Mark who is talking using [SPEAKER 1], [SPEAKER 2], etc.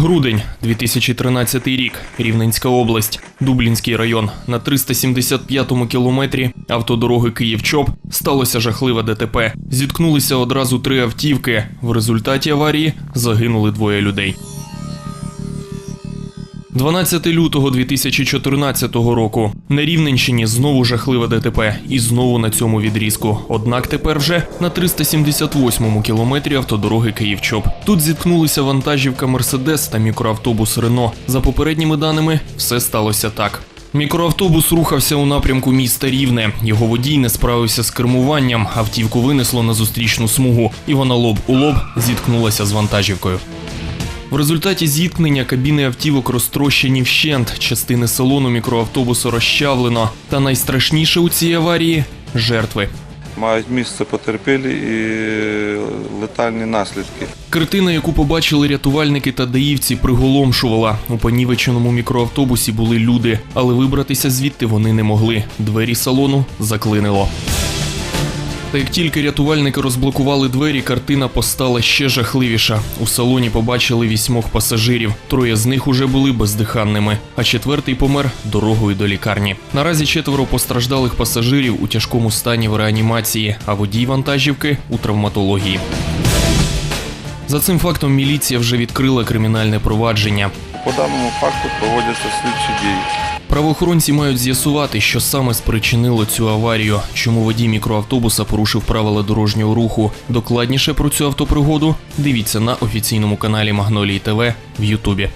[SPEAKER 1] Грудень, 2013 рік, Рівненська область, Дублінський район. На 375-му кілометрі автодороги Київ-Чоп сталося жахливе ДТП. Зіткнулися одразу три автівки. В результаті аварії загинули двоє людей. 12 лютого 2014 року на Рівненщині знову жахливе ДТП і знову на цьому відрізку. Однак тепер вже на 378-му кілометрі автодороги Київ-Чоп. Тут зіткнулися вантажівка Мерседес та мікроавтобус Рено. За попередніми даними, все сталося так. Мікроавтобус рухався у напрямку міста Рівне. Його водій не справився з кермуванням. Автівку винесло на зустрічну смугу, і вона лоб у лоб зіткнулася з вантажівкою. В результаті зіткнення кабіни автівок розтрощені вщент, частини салону мікроавтобусу розчавлено. Та найстрашніше у цій аварії жертви.
[SPEAKER 2] Мають місце потерпілі і летальні наслідки.
[SPEAKER 1] Картина, яку побачили рятувальники та даївці, приголомшувала. У понівеченому мікроавтобусі були люди, але вибратися звідти вони не могли. Двері салону заклинило. Та як тільки рятувальники розблокували двері, картина постала ще жахливіша. У салоні побачили вісьмох пасажирів. Троє з них уже були бездиханними, а четвертий помер дорогою до лікарні. Наразі четверо постраждалих пасажирів у тяжкому стані в реанімації, а водій вантажівки у травматології. За цим фактом міліція вже відкрила кримінальне провадження.
[SPEAKER 2] По даному факту проводяться слідчі дії.
[SPEAKER 1] Правоохоронці мають з'ясувати, що саме спричинило цю аварію, чому водій мікроавтобуса порушив правила дорожнього руху. Докладніше про цю автопригоду дивіться на офіційному каналі Магнолії ТВ в Ютубі.